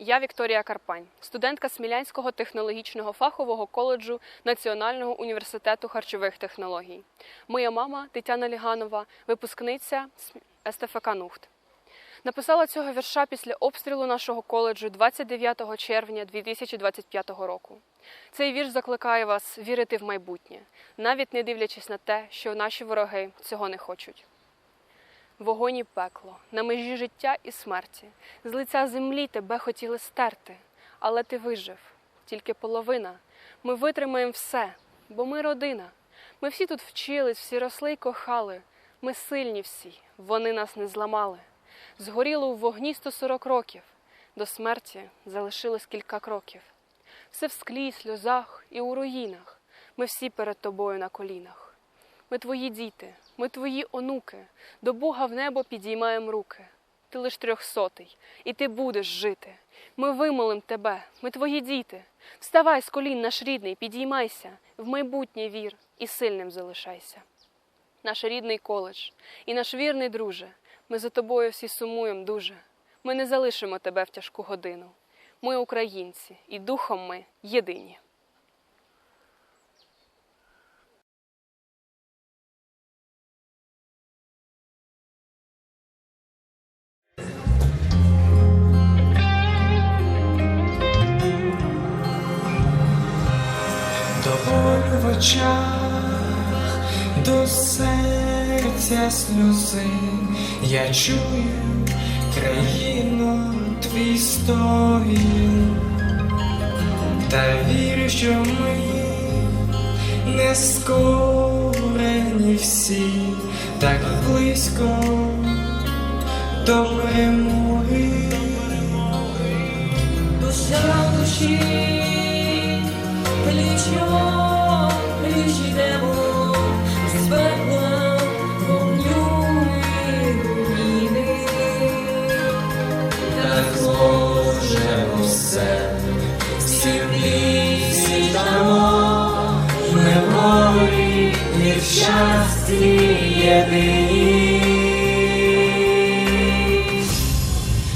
Я Вікторія Карпань, студентка Смілянського технологічного фахового коледжу Національного університету харчових технологій. Моя мама Тетяна Ліганова, випускниця СТФК НУХТ. Написала цього вірша після обстрілу нашого коледжу 29 червня 2025 року. Цей вірш закликає вас вірити в майбутнє, навіть не дивлячись на те, що наші вороги цього не хочуть. Вогонь і пекло, на межі життя і смерті. З лиця землі тебе хотіли стерти, але ти вижив, тільки половина. Ми витримаємо все, бо ми родина. Ми всі тут вчились, всі росли й кохали. Ми сильні всі, вони нас не зламали. Згоріло у вогні 140 років, до смерті залишилось кілька кроків. Все в склі, сльозах і у руїнах. Ми всі перед тобою на колінах. Ми твої діти, ми твої онуки, до Бога в небо підіймаємо руки. Ти лиш трьохсотий, і ти будеш жити. Ми вимолим тебе, ми твої діти. Вставай з колін, наш рідний, підіймайся, в майбутнє вір і сильним залишайся. Наш рідний коледж і наш вірний друже, ми за тобою всі сумуємо дуже. Ми не залишимо тебе в тяжку годину. Ми українці, і духом ми єдині. До болю в очах, до серця сльози, я чую країну твій стогін, та вірю, що ми не скорені всі, так близько до перемоги. Душа душі, плічо, пліч йдемо, з вогню руїни. Так зложено все, всі в дамо, ми в і в щасті єдині.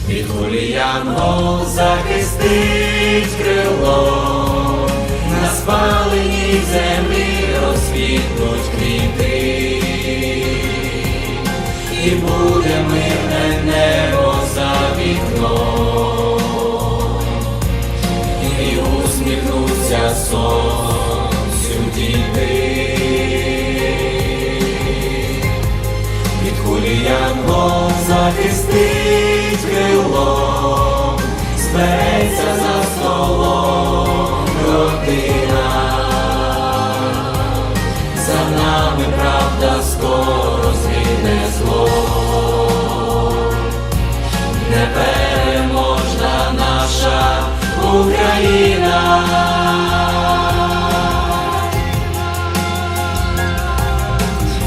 Від кулі янгол захистить крило, на спаленій землі розквітнуть квіти, і буде мирне небо за вікном, і усміхнуться сонцю діти. Від кулі янгол захистить крило, збереться за Україна.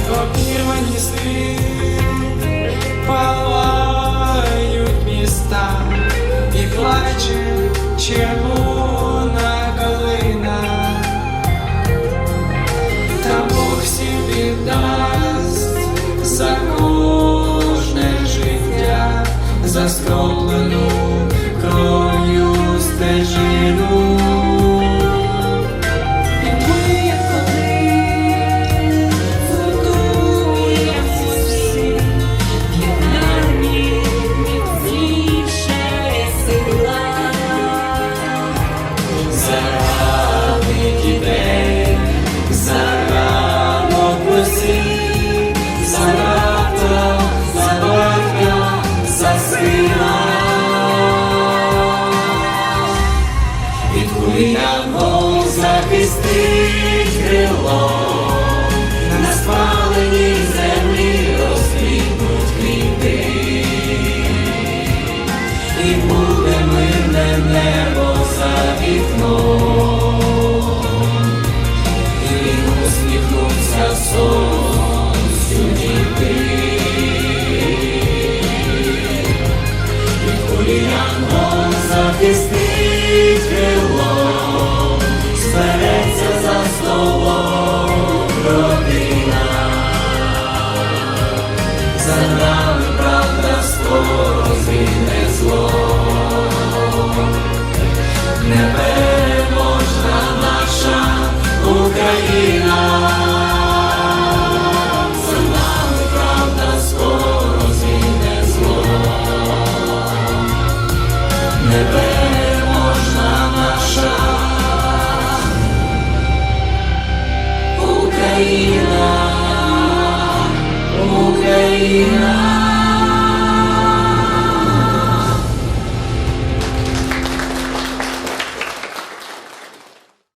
Обірвані сни палають Від кулі янгол захистить крило, на спаленій землі розквітнуть квіти. І буде мирне небо за вікном, і усміхнуться сонцю непереможна наша Україна, за нами правда скоро зміне зло, непереможна наша Україна, Україна.